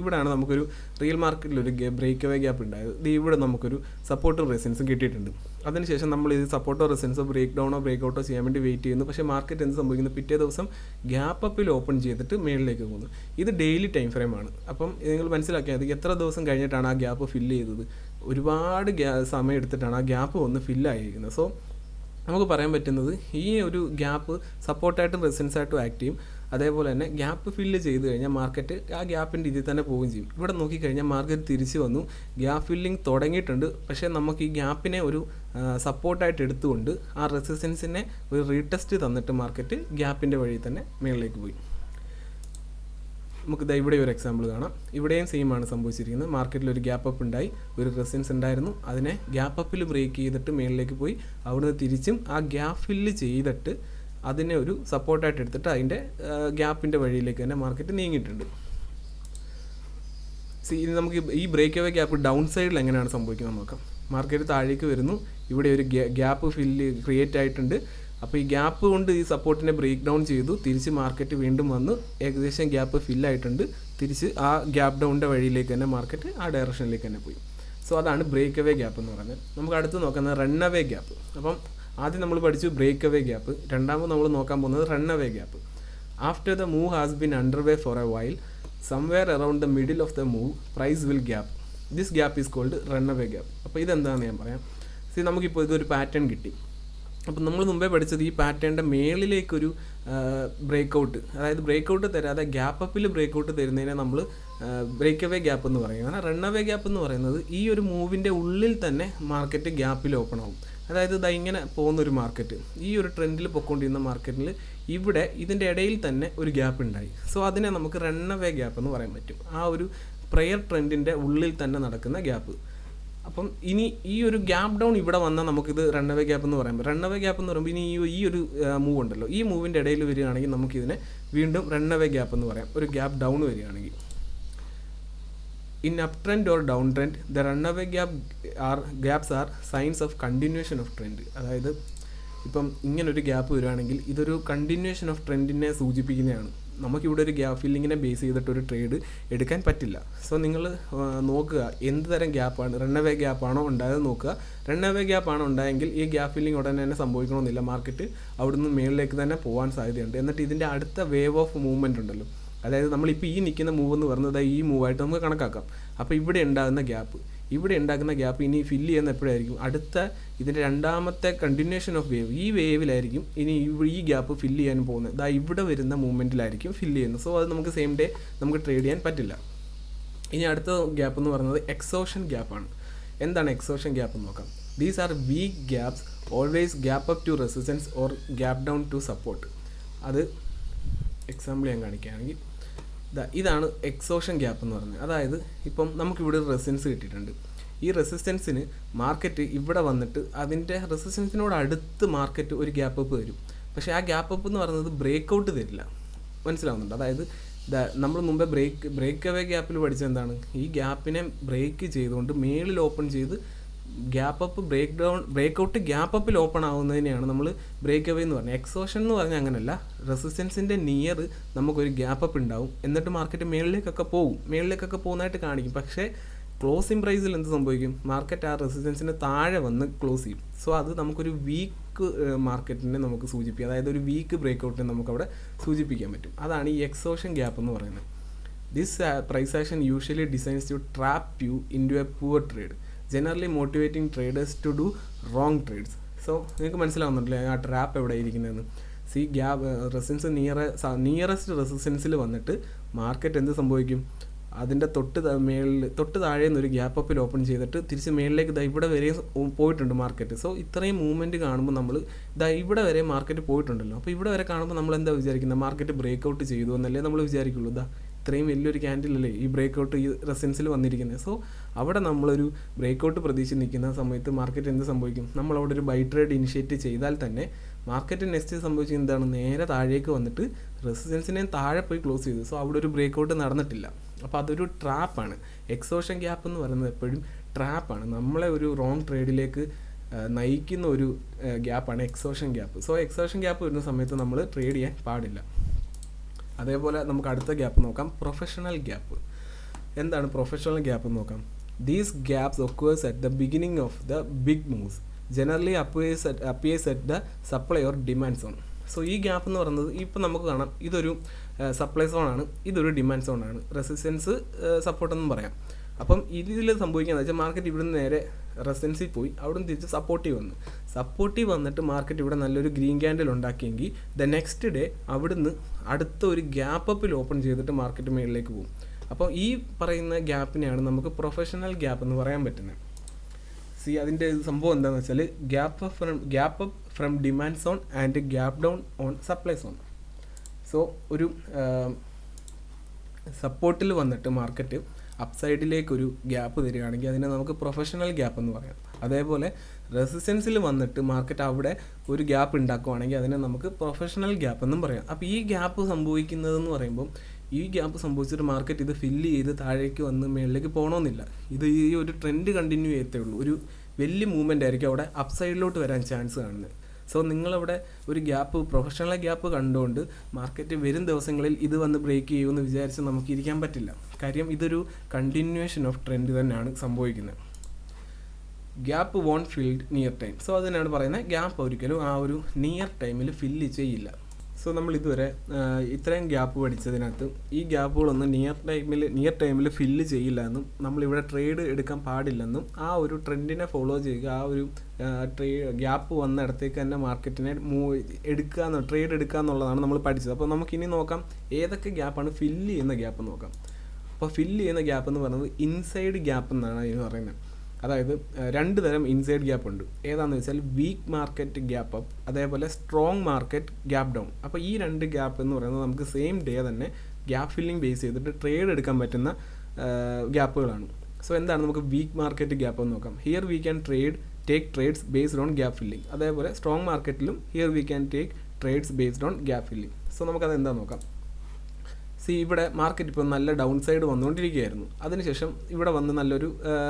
ഇവിടെയാണ് നമുക്കൊരു റിയൽ മാർക്കറ്റിൽ ഒരു ബ്രേക്ക് അവേ ഗ്യാപ്പ് ഉണ്ടായത്. ഇത് ഇവിടെ നമുക്കൊരു സപ്പോർട്ടും റെസിൻസും കിട്ടിയിട്ടുണ്ട്. അതിനുശേഷം നമ്മൾ ഇത് സപ്പോർട്ടോ റെസിൻസോ ബ്രേക്ക് ഡൗണോ ബ്രേക്ക് ഔട്ടോ ചെയ്യാൻ വേണ്ടി വെയിറ്റ് ചെയ്യുന്നു. പക്ഷേ മാർക്കറ്റ് എന്ത് സംഭവിക്കുന്നു? പിറ്റേ ദിവസം ഗ്യാപ്പ് അപ്പിൽ ഓപ്പൺ ചെയ്തിട്ട് മേളിലേക്ക് പോകുന്നു. ഇത് ഡെയിലി ടൈം ഫ്രെയിമാണ് അപ്പം നിങ്ങൾ മനസ്സിലാക്കിയാൽ മതി എത്ര ദിവസം കഴിഞ്ഞിട്ടാണ് ആ ഗ്യാപ്പ് ഫില്ല് ചെയ്തത്? ഒരുപാട് ഗ്യാ സമയം എടുത്തിട്ടാണ് ആ ഗ്യാപ്പ് ഒന്ന് ഫില്ലായിരിക്കുന്നത് സോ നമുക്ക് പറയാൻ പറ്റുന്നത് ഈ ഒരു ഗ്യാപ്പ് സപ്പോർട്ടായിട്ടും റെസിഡൻസായിട്ടും ആക്ട് ചെയ്യും. അതേപോലെ തന്നെ ഗ്യാപ്പ് ഫില്ല് ചെയ്ത് കഴിഞ്ഞാൽ മാർക്കറ്റ് ആ ഗ്യാപ്പിന്റെ ഇതിൽ തന്നെ പോവുകയും ചെയ്യും. ഇവിടെ നോക്കിക്കഴിഞ്ഞാൽ മാർക്കറ്റ് തിരിച്ചു വന്നു. ഗ്യാപ്പ് ഫില്ലിംഗ് തുടങ്ങിയിട്ടുണ്ട്. പക്ഷേ നമുക്ക് ഈ ഗ്യാപ്പിനെ ഒരു സപ്പോർട്ടായിട്ട് എടുത്തുകൊണ്ട് ആ റെസിസ്റ്റൻസിനെ ഒരു റീടെസ്റ്റ് തന്നിട്ട് മാർക്കറ്റ് ഗ്യാപ്പിന്റെ വഴി തന്നെ മേളിലേക്ക് പോയി. നമുക്ക് ഇവിടെ ഒരു എക്സാമ്പിൾ കാണാം. ഇവിടെയും സെയിം ആണ് സംഭവിച്ചിരിക്കുന്നത്. മാർക്കറ്റിൽ ഒരു ഗ്യാപ്പ് അപ്പ് ഉണ്ടായി. ഒരു റെസിൻസ് ഉണ്ടായിരുന്നു. അതിനെ ഗ്യാപ്പ് അപ്പിൽ ബ്രേക്ക് ചെയ്തിട്ട് മേളിലേക്ക് പോയി. അവിടുന്ന് തിരിച്ചും ആ ഗ്യാപ്പ് ഫില്ല് ചെയ്തിട്ട് അതിനെ ഒരു സപ്പോർട്ടായിട്ട് എടുത്തിട്ട് അതിന്റെ ഗ്യാപ്പിന്റെ വഴിയിലേക്ക് തന്നെ മാർക്കറ്റ് നീങ്ങിയിട്ടുണ്ട്. സി ഇനി നമുക്ക് ഈ- ഈ ബ്രേക്ക് അവേ ഗ്യാപ്പ് ഡൗൺ സൈഡിൽ എങ്ങനെയാണ് സംഭവിക്കുന്നത് നോക്കാം. മാർക്കറ്റ് താഴേക്ക് വരുന്നു. ഇവിടെ ഒരു ഗ്യാപ്പ് ഫില്ല് ക്രിയേറ്റ് ആയിട്ടുണ്ട്. അപ്പോൾ ഈ ഗ്യാപ്പ് കൊണ്ട് ഈ സപ്പോർട്ടിനെ ബ്രേക്ക് ഡൗൺ ചെയ്തു. തിരിച്ച് മാർക്കറ്റ് വീണ്ടും വന്ന്. ഏകദേശം ഗ്യാപ്പ് ഫില്ലായിട്ടുണ്ട് തിരിച്ച് ആ ഗ്യാപ്പ് ഡൗണിന്റെ വഴിയിലേക്ക് തന്നെ മാർക്കറ്റ് ആ ഡയറക്ഷനിലേക്ക് തന്നെ പോയി. സോ അതാണ് ബ്രേക്ക് അവേ ഗ്യാപ്പ് എന്ന് പറയുന്നത്. നമുക്ക് അടുത്ത് നോക്കുന്നത് റൺ അവേ ഗ്യാപ്പ് അപ്പം ആദ്യം നമ്മൾ പഠിച്ചു ബ്രേക്ക് അവേ ഗ്യാപ്പ് രണ്ടാമത് നമ്മൾ നോക്കാൻ പോകുന്നത് runaway gap after the move has been underway for a while somewhere around the middle of the move price will gap this gap is called runaway gap അപ്പോൾ ഇതെന്താണെന്ന് ഞാൻ പറയാം. സി നമുക്കിപ്പോൾ ഇതൊരു പാറ്റേൺ കിട്ടി. അപ്പോൾ നമ്മൾ മുമ്പേ പഠിച്ചത് ഈ പാറ്റേണിന്റെ മേളിലേക്കൊരു ബ്രേക്ക് ഔട്ട് അതായത് ബ്രേക്ക് ഔട്ട് തരാതെ ഗ്യാപ്പ് അപ്പിൽ ബ്രേക്ക് ഔട്ട് തരുന്നതിനെ നമ്മൾ ബ്രേക്ക് അവേ ഗ്യാപ്പ് എന്ന് പറയും. കാരണം റൺ അവേ ഗ്യാപ്പ് എന്ന് പറയുന്നത് ഈ ഒരു മൂവിന്റെ ഉള്ളിൽ തന്നെ മാർക്കറ്റ് ഗ്യാപ്പിൽ ഓപ്പൺ ആവും. അതായത് ഇതാ ഇങ്ങനെ പോകുന്ന ഒരു മാർക്കറ്റ് ഈ ഒരു ട്രെൻഡിൽ പൊയ്ക്കൊണ്ടിരുന്ന മാർക്കറ്റിൽ ഇവിടെ ഇതിന്റെ ഇടയിൽ തന്നെ ഒരു ഗ്യാപ്പ് ഉണ്ടായി സോ അതിനെ നമുക്ക് റൺ അവേ ഗ്യാപ്പ് എന്ന് പറയാൻ പറ്റും. ആ ഒരു പ്രയർ ട്രെൻഡിന്റെ ഉള്ളിൽ തന്നെ നടക്കുന്ന ഗ്യാപ്പ് അപ്പം ഇനി ഈ ഒരു ഗ്യാപ്പ് ഡൗൺ ഇവിടെ വന്നാൽ നമുക്കിത് റണ്ണവേ ഗ്യാപ്പ് എന്ന് പറയാം റണ്ണവേ ഗ്യാപ്പ് എന്ന് പറയുമ്പോൾ ഇനി ഈ ഈ ഒരു മൂവ് ഉണ്ടല്ലോ. ഈ മൂവിന്റെ ഇടയിൽ വരികയാണെങ്കിൽ നമുക്കിതിനെ വീണ്ടും റണ്ണവേ ഗ്യാപ്പ് എന്ന് പറയാം. ഒരു ഗ്യാപ്പ് ഡൗൺ വരികയാണെങ്കിൽ. In up trend or down trend the runaway gap or gaps are signs of continuation of trend അതായത് ഇപ്പം ഇങ്ങനൊരു ഗ്യാപ്പ് വരികയാണെങ്കിൽ ഇതൊരു കണ്ടിന്യൂഷൻ ഓഫ് ട്രെൻഡിനെ സൂചിപ്പിക്കുന്നതാണ്. നമുക്കിവിടെ ഒരു ഗ്യാപ്പ് ഫില്ലിങ്ങിനെ ബേസ് ചെയ്തിട്ട് ഒരു ട്രേഡ് എടുക്കാൻ പറ്റില്ല. സോ നിങ്ങൾ നോക്കുക എന്ത് തരം ഗ്യാപ്പാണ് റണ്ണവേ ഗ്യാപ്പാണോ ഉണ്ടായത് നോക്കുക. റണ്ണവേ ഗ്യാപ്പാണോ ഉണ്ടായെങ്കിൽ ഈ ഗ്യാപ്പ് ഫില്ലിംഗ് ഉടനെ തന്നെ സംഭവിക്കണമെന്നില്ല. മാർക്കറ്റ് അവിടുന്ന് മേളിലേക്ക് തന്നെ പോകാൻ സാധ്യതയുണ്ട്. എന്നിട്ട് ഇതിന്റെ അടുത്ത വേവ് ഓഫ് മൂവ്മെന്റ് ഉണ്ടല്ലോ. അതായത് നമ്മളിപ്പോൾ ഈ നിൽക്കുന്ന മൂവ് എന്ന് പറയുന്നത് ഈ മൂവായിട്ട് നമുക്ക് കണക്കാക്കാം. അപ്പോൾ ഇവിടെ ഉണ്ടാകുന്ന ഗ്യാപ്പ് ഇവിടെ ഉണ്ടാക്കുന്ന ഗ്യാപ്പ് ഇനി ഫില്ല് ചെയ്യുന്ന എപ്പോഴായിരിക്കും? അടുത്ത ഇതിന്റെ രണ്ടാമത്തെ കണ്ടിന്യൂഷൻ ഓഫ് വേവ് ഈ വേവിലായിരിക്കും ഇനി ഈ ഗ്യാപ്പ് ഫില്ല് ചെയ്യാൻ പോകുന്നത്. ഇതാ ഇവിടെ വരുന്ന മൂവ്മെന്റിലായിരിക്കും ഫില്ല് ചെയ്യുന്നത്. സോ അത് നമുക്ക് സെയിം ഡേ നമുക്ക് ട്രേഡ് ചെയ്യാൻ പറ്റില്ല. ഇനി അടുത്ത ഗ്യാപ്പ് എന്ന് പറയുന്നത് എക്സോഷൻ ഗ്യാപ്പാണ് എന്താണ് എക്സോഷൻ ഗ്യാപ്പ് എന്ന് നോക്കാം. These are weak gaps always gap up to resistance or gap down to support അത് എക്സാമ്പിൾ ഞാൻ കാണിക്കുകയാണെങ്കിൽ ഇതാണ് എക്സോഷൻ ഗ്യാപ്പ് എന്ന് പറയുന്നത് അതായത് ഇപ്പം നമുക്കിവിടെ ഒരു റെസിസ്റ്റൻസ് കിട്ടിയിട്ടുണ്ട്. ഈ റെസിസ്റ്റൻസിന് മാർക്കറ്റ് ഇവിടെ വന്നിട്ട് അതിന്റെ റെസിസ്റ്റൻസിനോട് അടുത്ത് മാർക്കറ്റ് ഒരു ഗ്യാപ്പ് അപ്പ് വരും. പക്ഷേ ആ ഗ്യാപ്പ് അപ്പ് എന്ന് പറയുന്നത് ബ്രേക്ക് ഔട്ട് തരില്ല. മനസ്സിലാവുന്നുണ്ട്? അതായത് നമ്മൾ മുമ്പേ ബ്രേക്ക് ബ്രേക്ക് അവേ ഗ്യാപ്പിൽ പഠിച്ചത് എന്താണ്? ഈ ഗ്യാപ്പിനെ ബ്രേക്ക് ചെയ്തുകൊണ്ട് മേളിൽ ഓപ്പൺ ചെയ്ത് gap up break down break out gap അപ്പിൽ open ആവുന്നതിനെയാണ് നമ്മൾ ബ്രേക്ക് അവേ എന്ന് പറഞ്ഞത്. എക്സോഷൻ എന്ന് പറഞ്ഞാൽ അങ്ങനെയല്ല റെസിസ്റ്റൻസിന്റെ നിയർ നമുക്കൊരു ഗ്യാപ്പ് അപ്പ് ഉണ്ടാവും. എന്നിട്ട് മാർക്കറ്റ് മേളിലേക്കൊക്കെ പോകും. മേളിലേക്കൊക്കെ പോകുന്നതായിട്ട് കാണിക്കും. പക്ഷേ ക്ലോസിംഗ് പ്രൈസിൽ എന്ത് സംഭവിക്കും? മാർക്കറ്റ് ആ റെസിസ്റ്റൻസിന് താഴെ വന്ന് ക്ലോസ് ചെയ്യും. സോ അത് നമുക്കൊരു വീക്ക് മാർക്കറ്റിനെ നമുക്ക് സൂചിപ്പിക്കാം. അതായത് ഒരു വീക്ക് ബ്രേക്ക് ഔട്ടിനെ നമുക്കവിടെ സൂചിപ്പിക്കാൻ പറ്റും. അതാണ് ഈ എക്സോഷൻ ഗ്യാപ്പ് എന്ന് പറയുന്നത്. This price usually designs to trap you into a poor trade generally motivating traders to do wrong trades so നിങ്ങൾക്ക് മനസ്സിലാവുന്നുണ്ടല്ലേ? ആ ട്രാപ്പ് എവിടെ ഇരിക്കുന്നതെന്ന് see gap resistance near nearest റെസിസ്റ്റൻസിൽ വന്നിട്ട് മാർക്കറ്റ് എന്ത് സംഭവിക്കും? അതിന്റെ തൊട്ട് മേളിൽ തൊട്ട് താഴെ നിന്ന് ഒരു ഗ്യാപ്പ് അപ്പിൽ ഓപ്പൺ ചെയ്തിട്ട് തിരിച്ച് മേളിലേക്ക് ഇതാ ഇവിടെ വരെ പോയിട്ടുണ്ട് മാർക്കറ്റ് സോ ഇത്രയും മൂവ്മെന്റ് കാണുമ്പോൾ നമ്മൾ ഇതാ ഇവിടെ വരെ മാർക്കറ്റ് പോയിട്ടുണ്ടല്ലോ. അപ്പോൾ ഇവിടെ വരെ കാണുമ്പോൾ നമ്മൾ എന്താ വിചാരിക്കുന്നത് മാർക്കറ്റ് ബ്രേക്ക് ഔട്ട് ചെയ്തു എന്നല്ലേ നമ്മൾ വിചാരിക്കുള്ളൂ. ഇതാ ഇത്രയും വലിയൊരു ക്യാൻഡിലല്ലേ ഈ ബ്രേക്ക് ഔട്ട് ഈ റെസൻസിൽ വന്നിരിക്കുന്നത്? സോ അവിടെ നമ്മളൊരു ബ്രേക്ക് ഔട്ട് പ്രതീക്ഷിച്ച് നിൽക്കുന്ന സമയത്ത് മാർക്കറ്റ് എന്ത് സംഭവിക്കും? നമ്മൾ അവിടെ ഒരു ബൈ ട്രേഡ് ഇനിഷ്യേറ്റ് ചെയ്താൽ തന്നെ മാർക്കറ്റ് നെക്സ്റ്റ് സംഭവിച്ചത് എന്താണ്? നേരെ താഴേക്ക് വന്നിട്ട് റെസിഡൻസിനെ താഴെ പോയി ക്ലോസ് ചെയ്തു. സോ അവിടെ ഒരു ബ്രേക്ക് ഔട്ട് നടന്നിട്ടില്ല. അപ്പോൾ അതൊരു ട്രാപ്പാണ്. എക്സോഷൻ ഗ്യാപ്പ് എന്ന് പറയുന്നത് എപ്പോഴും ട്രാപ്പാണ്. നമ്മളെ ഒരു റോങ് ട്രേഡിലേക്ക് നയിക്കുന്ന ഒരു ഗ്യാപ്പാണ് exhaustion gap. So exhaustion gap വരുന്ന സമയത്ത് നമ്മൾ ട്രേഡ് ചെയ്യാൻ പാടില്ല. അതേപോലെ നമുക്ക് അടുത്ത ഗ്യാപ്പ് നോക്കാം. പ്രൊഫഷണൽ ഗ്യാപ്പ് എന്താണ് പ്രൊഫഷണൽ ഗ്യാപ്പ് നോക്കാം? These gaps occurs at the beginning of the big moves generally appears at appears at the supply or demand zone so ഈ ഗ്യാപ്പ് എന്ന് പറയുന്നത് ഇപ്പം നമുക്ക് കാണാം. ഇതൊരു സപ്ലൈ സോണാണ് ഇതൊരു ഡിമാൻഡ് സോണാണ് റെസിസ്റ്റൻസ് സപ്പോർട്ടെന്നും പറയാം. അപ്പം ഇതിൽ സംഭവിക്കുന്നത് വെച്ചാൽ മാർക്കറ്റ് ഇവിടുന്ന് നേരെ റെസിസ്റ്റൻസിൽ പോയി. അവിടെ നിന്ന് തിരിച്ച് സപ്പോർട്ടീവ് വന്നു. സപ്പോർട്ടീവ് വന്നിട്ട് മാർക്കറ്റ് ഇവിടെ നല്ലൊരു ഗ്രീൻ ക്യാൻഡിൽ ഉണ്ടാക്കിയെങ്കിൽ ദ നെക്സ്റ്റ് ഡേ അവിടുന്ന് അടുത്ത ഒരു ഗ്യാപ്പ് അപ്പിൽ ഓപ്പൺ ചെയ്തിട്ട് മാർക്കറ്റ് മേളിലേക്ക് പോകും. അപ്പോൾ ഈ പറയുന്ന ഗ്യാപ്പിനെയാണ് നമുക്ക് പ്രൊഫഷണൽ ഗ്യാപ്പ് എന്ന് പറയാൻ പറ്റുന്നത്. സി അതിന്റെ സംഭവം എന്താണെന്ന് വെച്ചാൽ gap from gap up from demand zone and gap down on supply zone so ഒരു സപ്പോർട്ടിൽ വന്നിട്ട് മാർക്കറ്റ് അപ്സൈഡിലേക്ക് ഒരു ഗ്യാപ്പ് തരികയാണെങ്കിൽ അതിനെ നമുക്ക് പ്രൊഫഷണൽ ഗ്യാപ്പ് എന്ന് പറയാം. അതേപോലെ റെസിസ്റ്റൻസിൽ വന്നിട്ട് മാർക്കറ്റ് അവിടെ ഒരു ഗ്യാപ്പ് ഉണ്ടാക്കുവാണെങ്കിൽ അതിനെ നമുക്ക് പ്രൊഫഷണൽ ഗ്യാപ്പ് എന്നും പറയാം. അപ്പോൾ ഈ ഗ്യാപ്പ് സംഭവിക്കുന്നതെന്ന് പറയുമ്പോൾ ഈ ഗ്യാപ്പ് സംഭവിച്ചിട്ട് മാർക്കറ്റ് ഇത് ഫില്ല് ചെയ്ത് താഴേക്ക് വന്ന് മേളിലേക്ക് പോകണമെന്നില്ല ഇത് ഈ ഒരു ട്രെൻഡ് കണ്ടിന്യൂ ചെയ്യത്തേ ഉള്ളൂ. ഒരു വലിയ മൂവ്മെന്റ് ആയിരിക്കും അവിടെ അപ്സൈഡിലോട്ട് വരാൻ ചാൻസ് കാണുന്നത്. സോ നിങ്ങളവിടെ ഒരു ഗ്യാപ്പ് പ്രൊഫഷണൽ ഗ്യാപ്പ് കണ്ടുകൊണ്ട് മാർക്കറ്റ് വരും ദിവസങ്ങളിൽ ഇത് വന്ന് ബ്രേക്ക് ചെയ്യുമെന്ന് വിചാരിച്ച് നമുക്ക് ഇരിക്കാൻ പറ്റില്ല. കാര്യം ഇതൊരു കണ്ടിന്യൂവേഷൻ ഓഫ് ട്രെൻഡ് തന്നെയാണ് സംഭവിക്കുന്നത്. Gap won't filled near time so അതിനാണ് പറയുന്നത് ഗ്യാപ്പ് ഒരിക്കലും ആ ഒരു നിയർ ടൈമിൽ ഫില്ല് ചെയ്യില്ല. സോ നമ്മൾ ഇതുവരെ ഇത്രയും ഗ്യാപ്പ് പഠിച്ചതിനകത്ത് ഈ ഗ്യാപ്പുകളൊന്നും നിയർ ടൈമിൽ നിയർ ടൈമിൽ ഫില്ല് ചെയ്യില്ല എന്നും നമ്മളിവിടെ ട്രേഡ് എടുക്കാൻ പാടില്ലെന്നും ആ ഒരു ട്രെൻഡിനെ ഫോളോ ചെയ്യുക ആ ഒരു ട്രേ ഗ്യാപ്പ് വന്നിടത്തേക്ക് തന്നെ മാർക്കറ്റിനെ മൂവ് എടുക്കുക എന്ന് ട്രേഡ് എടുക്കുക എന്നുള്ളതാണ് നമ്മൾ പഠിച്ചത്. അപ്പോൾ നമുക്കിനി നോക്കാം ഏതൊക്കെ ഗ്യാപ്പാണ് ഫില്ല് ചെയ്യുന്ന ഗ്യാപ്പ് നോക്കാം. അപ്പോൾ ഫില്ല് ചെയ്യുന്ന ഗ്യാപ്പ് എന്ന് പറയുന്നത് ഇൻസൈഡ് ഗ്യാപ്പ് എന്നാണ് ഇത് പറയുന്നത്. അതായത് രണ്ട് തരം ഇൻസൈഡ് ഗ്യാപ്പ് ഉണ്ട്. ഏതാണെന്ന് വെച്ചാൽ വീക്ക് മാർക്കറ്റ് ഗ്യാപ്പ് അപ്പ് അതേപോലെ സ്ട്രോങ് മാർക്കറ്റ് ഗ്യാപ്പ് ഡൗൺ അപ്പോൾ ഈ രണ്ട് ഗ്യാപ്പ് എന്ന് പറയുന്നത് നമുക്ക് സെയിം ഡേ തന്നെ ഗ്യാപ്പ് ഫില്ലിംഗ് ബേസ് ചെയ്തിട്ട് ട്രേഡ് എടുക്കാൻ പറ്റുന്ന ഗ്യാപ്പുകളാണ് സോ എന്താണ് നമുക്ക് വീക്ക് മാർക്കറ്റ് ഗ്യാപ്പ് എന്ന് നോക്കാം. Here we can trade take trades based on gap filling അതേപോലെ strong മാർക്കറ്റിലും here we can take trades based on gap filling so നമുക്കത് എന്താ നോക്കാം. സി ഇവിടെ മാർക്കറ്റ് ഇപ്പോൾ നല്ല ഡൗൺ സൈഡ് വന്നുകൊണ്ടിരിക്കുകയായിരുന്നു അതിനുശേഷം ഇവിടെ വന്ന് നല്ലൊരു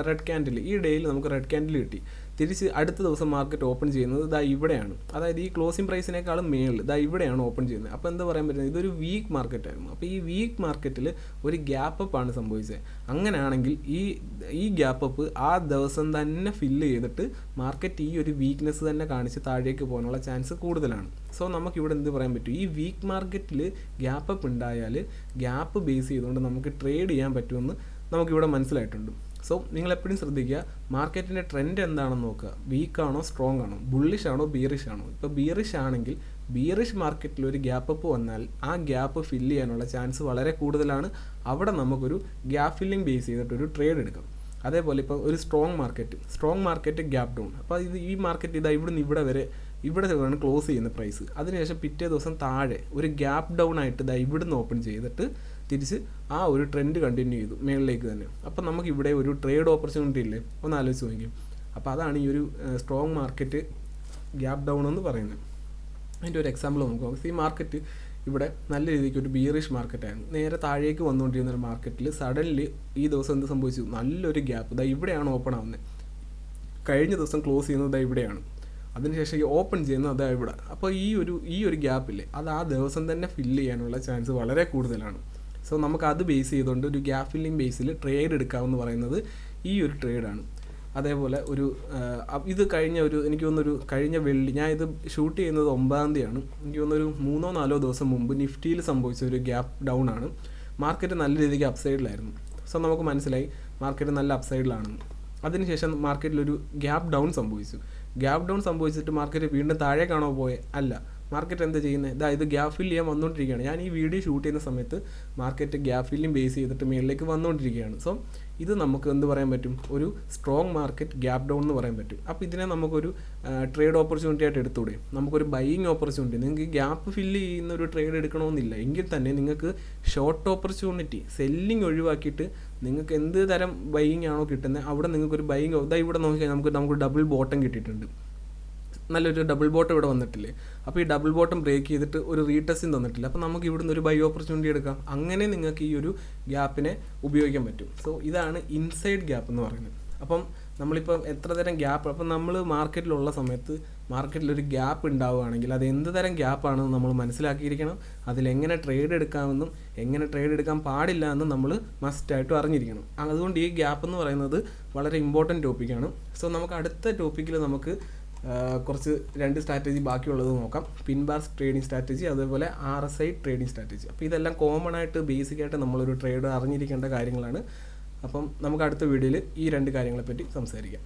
റെഡ് ക്യാൻഡിൽ ഈ ഡേയിൽ നമുക്ക് റെഡ് ക്യാൻഡിൽ കിട്ടി. തിരിച്ച് അടുത്ത ദിവസം മാർക്കറ്റ് ഓപ്പൺ ചെയ്യുന്നത് ഇതാ ഇവിടെയാണ്. അതായത് ഈ ക്ലോസിംഗ് പ്രൈസിനേക്കാളും മേളിൽ ഇതാ ഇവിടെയാണ് ഓപ്പൺ ചെയ്യുന്നത്. അപ്പോൾ എന്താ പറയാൻ പറ്റുന്നത്? ഇതൊരു വീക്ക് മാർക്കറ്റ് ആയിരുന്നു. അപ്പോൾ ഈ വീക്ക് മാർക്കറ്റിൽ ഒരു ഗ്യാപ്പ് ആണ് സംഭവിച്ചത്. അങ്ങനെയാണെങ്കിൽ ഈ ഈ ഗ്യാപ്പ് അപ്പ് ആ ദിവസം തന്നെ ഫില്ല് ചെയ്തിട്ട് മാർക്കറ്റ് ഈ ഒരു വീക്ക്നെസ് തന്നെ കാണിച്ച് താഴേക്ക് പോകാനുള്ള ചാൻസ് കൂടുതലാണ്. സോ നമുക്കിവിടെ എന്ത് പറയാൻ പറ്റും? ഈ വീക്ക് മാർക്കറ്റിൽ ഗ്യാപ്പ് ഉണ്ടായാൽ ഗ്യാപ്പ് ബേസ് ചെയ്തുകൊണ്ട് നമുക്ക് ട്രേഡ് ചെയ്യാൻ പറ്റുമെന്ന് നമുക്കിവിടെ മനസ്സിലായിട്ടുണ്ട്. സോ നിങ്ങൾ എപ്പോഴും ശ്രദ്ധിക്കുക മാർക്കറ്റിന്റെ ട്രെൻഡ് എന്താണെന്ന് നോക്കുക. വീക്ക് ആണോ സ്ട്രോങ് ആണോ? ബുള്ളിഷ് ആണോ ബിയറിഷ് ആണോ? ഇപ്പോൾ ബിയറിഷ് ആണെങ്കിൽ ബിയറിഷ് മാർക്കറ്റിൽ ഒരു ഗ്യാപ്പ് അപ്പ് വന്നാൽ ആ ഗ്യാപ്പ് ഫില്ല് ചെയ്യാനുള്ള ചാൻസ് വളരെ കൂടുതലാണ്. അവിടെ നമുക്കൊരു ഗ്യാപ്പ് ഫില്ലിംഗ് ബേസ് ചെയ്തിട്ടൊരു ട്രേഡ് എടുക്കാം. അതേപോലെ ഇപ്പോൾ ഒരു strong market strong market gap down അപ്പോൾ ഇത് ഈ മാർക്കറ്റ് ഇതാ ഇവിടുന്ന് ഇവിടെ വരെ ഇവിടെ ആണ് ക്ലോസ് ചെയ്യുന്ന പ്രൈസ് അതിനുശേഷം പിറ്റേ ദിവസം താഴെ ഒരു ഗ്യാപ്പ് ഡൗൺ ആയിട്ട് ഇതാ ഇവിടുന്ന് ഓപ്പൺ ചെയ്തിട്ട് തിരിച്ച് ആ ഒരു ട്രെൻഡ് കണ്ടിന്യൂ ചെയ്തു മേളിലേക്ക് തന്നെ. അപ്പം നമുക്ക് ഇവിടെ ഒരു ട്രേഡ് ഓപ്പർച്യൂണിറ്റി ഇല്ലേ? ഒന്ന് ആലോചിച്ച് നോക്കി അപ്പോൾ അതാണ് ഈ ഒരു സ്ട്രോങ് മാർക്കറ്റ് ഗ്യാപ് ഡൗൺ എന്ന് പറയുന്നത്. അതിന്റെ ഒരു എക്സാമ്പിൾ നമുക്ക് നോക്കാം. ഈ മാർക്കറ്റ് ഇവിടെ നല്ല രീതിക്ക് ഒരു ബീറിഷ് മാർക്കറ്റായിരുന്നു നേരെ താഴേക്ക് വന്നുകൊണ്ടിരുന്ന ഒരു മാർക്കറ്റിൽ സഡൻലി ഈ ദിവസം എന്ത് സംഭവിച്ചു? നല്ലൊരു ഗ്യാപ്പ് ഇതാ ഇവിടെയാണ് ഓപ്പൺ ആവുന്നത് കഴിഞ്ഞ ദിവസം ക്ലോസ് ചെയ്യുന്നത് ഇതാ ഇവിടെയാണ്. അതിനുശേഷം ഈ ഓപ്പൺ ചെയ്യുന്നത് അതാ ഇവിടെ. അപ്പോൾ ഈ ഒരു ഈ ഒരു ഗ്യാപ്പില്ലേ അത് ആ ദിവസം തന്നെ ഫില്ല് ചെയ്യാനുള്ള ചാൻസ് വളരെ കൂടുതലാണ്. സോ നമുക്ക് അത് ബേസ് ചെയ്തുകൊണ്ട് ഒരു ഗ്യാപ്പ് ഫില്ലിംഗ് ബേസിൽ ട്രേഡ് എടുക്കാമെന്ന് പറയുന്നത് ഈ ഒരു ട്രേഡാണ് അതേപോലെ ഒരു ഇത് കഴിഞ്ഞ ഒരു എനിക്ക് തോന്നുന്നൊരു കഴിഞ്ഞ വെള്ളി ഞാൻ ഇത് ഷൂട്ട് ചെയ്യുന്നത് ഒമ്പതാം തീയതിയാണ്. എനിക്ക് തോന്നുന്നൊരു മൂന്നോ നാലോ ദിവസം മുമ്പ് നിഫ്റ്റിയിൽ സംഭവിച്ച ഒരു ഗ്യാപ്പ് ഡൗൺ ആണ്. മാർക്കറ്റ് നല്ല രീതിക്ക് അപ്സൈഡിലായിരുന്നു സോ നമുക്ക് മനസ്സിലായി മാർക്കറ്റ് നല്ല അപ്സൈഡിലാണെന്ന് അതിനുശേഷം മാർക്കറ്റിൽ ഒരു ഗ്യാപ്പ് ഡൗൺ സംഭവിച്ചു. ഗ്യാപ്പ് ഡൗൺ സംഭവിച്ചിട്ട് മാർക്കറ്റ് വീണ്ടും താഴേക്കാണോ പോയേ? അല്ല. മാർക്കറ്റ് എന്താ ചെയ്യുന്നത് ഇതാ ഇത് ഗ്യാപ്പ് ഫില്ല് ചെയ്യാൻ വന്നുകൊണ്ടിരിക്കുകയാണ് ഞാൻ ഈ വീഡിയോ ഷൂട്ട് ചെയ്യുന്ന സമയത്ത് മാർക്കറ്റ് ഗ്യാപ്പ് ഫില്ലിംഗ് ബേസ് ചെയ്തിട്ട് മേളിലേക്ക് വന്നുകൊണ്ടിരിക്കുകയാണ് സോ ഇത് നമുക്ക് എന്ത് പറയാൻ പറ്റും? ഒരു സ്ട്രോങ് മാർക്കറ്റ് ഗ്യാപ്പ് ഡൗൺ എന്ന് പറയാൻ പറ്റും. അപ്പോൾ ഇതിനെ നമുക്കൊരു ട്രേഡ് ഓപ്പർച്യൂണിറ്റി ആയിട്ട് എടുത്തുകൂടെ? നമുക്കൊരു ബൈയിങ് ഓപ്പർച്യൂണിറ്റി നിങ്ങൾക്ക് ഗ്യാപ്പ് ഫില്ല് ചെയ്യുന്ന ഒരു ട്രേഡ് എടുക്കണമെന്നില്ല. എങ്കിൽ തന്നെ നിങ്ങൾക്ക് ഷോർട്ട് ഓപ്പർച്യൂണിറ്റി സെല്ലിങ് ഒഴിവാക്കിയിട്ട് നിങ്ങൾക്ക് എന്ത് തരം ബൈയിങ് ആണോ കിട്ടുന്നത് അവിടെ നിങ്ങൾക്കൊരു ബൈയിങ് ഇതാ ഇവിടെ നോക്കിയാൽ നമുക്ക് നമുക്ക് ഡബിൾ ബോട്ടം കിട്ടിയിട്ടുണ്ട്. നല്ലൊരു ഡബിൾ ബോട്ടം ഇവിടെ വന്നിട്ടില്ലേ? അപ്പോൾ ഈ ഡബിൾ ബോട്ടം ബ്രേക്ക് ചെയ്തിട്ട് ഒരു റീടെസ്റ്റിംഗ് തന്നിട്ടില്ല. അപ്പോൾ നമുക്ക് ഇവിടുന്ന് ഒരു ബൈ ഓപ്പർച്യൂണിറ്റി എടുക്കാം. അങ്ങനെ നിങ്ങൾക്ക് ഈ ഒരു ഗ്യാപ്പിനെ ഉപയോഗിക്കാൻ പറ്റും. സോ ഇതാണ് ഇൻസൈഡ് ഗ്യാപ്പ് എന്ന് പറയുന്നത്. അപ്പം നമ്മളിപ്പം എത്ര തരം ഗ്യാപ്പ് അപ്പം നമ്മൾ മാർക്കറ്റിലുള്ള സമയത്ത് മാർക്കറ്റിലൊരു ഗ്യാപ്പ് ഉണ്ടാവുകയാണെങ്കിൽ അത് എന്ത് തരം ഗ്യാപ്പാണെന്ന് നമ്മൾ മനസ്സിലാക്കിയിരിക്കണം. അതിലെങ്ങനെ ട്രേഡ് എടുക്കാമെന്നും എങ്ങനെ ട്രേഡ് എടുക്കാൻ പാടില്ല എന്നും നമ്മൾ മസ്റ്റായിട്ടും അറിഞ്ഞിരിക്കണം. അതുകൊണ്ട് ഈ ഗ്യാപ്പ് എന്ന് പറയുന്നത് വളരെ ഇമ്പോർട്ടന്റ് ടോപ്പിക്കാണ് സോ നമുക്ക് അടുത്ത ടോപ്പിക്കിൽ നമുക്ക് കുറച്ച് രണ്ട് സ്ട്രാറ്റജി ബാക്കിയുള്ളത് നോക്കാം. പിൻബാർ ട്രേഡിംഗ് സ്ട്രാറ്റജി അതേപോലെ R S I trading strategy അപ്പോൾ ഇതെല്ലാം കോമൺ ആയിട്ട് ബേസിക് ആയിട്ട് നമ്മളൊരു ട്രേഡ് അറിഞ്ഞിരിക്കേണ്ട കാര്യങ്ങളാണ്. അപ്പം നമുക്ക് അടുത്ത വീഡിയോയിൽ ഈ രണ്ട് കാര്യങ്ങളെപ്പറ്റി സംസാരിക്കാം.